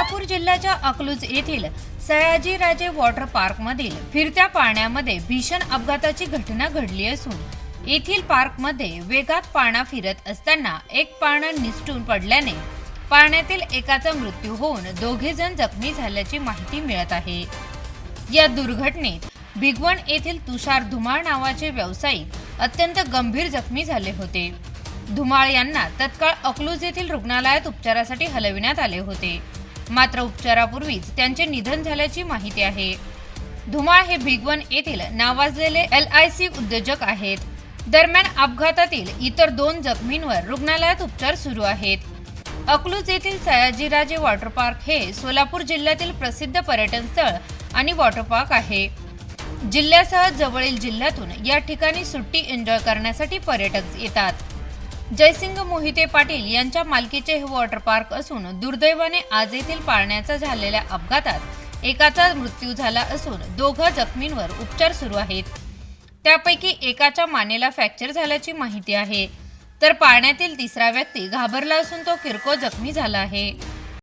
जिल्ह्याच्या अकलूज येथील सयाजीराजे वॉटर पार्कमधील फिरत्या पाण्यामध्ये भीषण अपघाताची घटना घडली असून येथील पार्कमध्ये वेगात पाळणा फिरत असताना एक पाळणा निसटून पडल्याने पाण्यातील एकाचा मृत्यू होऊन दोघे जण जखमी झाल्याची माहिती मिळत आहे. या दुर्घटनेत भिगवण येथील तुषार धुमाळ नावाचे व्यावसायिक अत्यंत गंभीर जखमी झाले होते. धुमाळ यांना तत्काळ अकलूज येथील रुग्णालयात उपचारासाठी हलविण्यात आले होते. मात्र उपचारापूर्वीच त्यांचे निधन झाल्याची माहिती आहे. धुमाळ हे भिगवन येथील नावाजलेले एल आय सी उद्योजक आहेत. दरम्यान अपघातातील इतर दोन जखमींवर रुग्णालयात उपचार सुरू आहेत. अकलूज येथील सयाजीराजे वॉटर पार्क हे सोलापूर जिल्ह्यातील प्रसिद्ध पर्यटन स्थळ आणि वॉटर पार्क आहे. जिल्ह्यासह जवळील जिल्ह्यातून या ठिकाणी सुट्टी एन्जॉय करण्यासाठी पर्यटक येतात. जयसिंग मोहिते पाटील यांच्या मालकीचे हे वॉटर पार्क असून दुर्दैवाने आज येथील पाळण्याचा झालेल्या अपघातात एकाचा मृत्यू झाला असून दोघं जखमींवर उपचार सुरू आहेत. त्यापैकी एकाच्या मानेला फ्रॅक्चर झाल्याची माहिती आहे. तर पाळण्यातील तिसरा व्यक्ती घाबरला असून तो किरकोळ जखमी झाला आहे.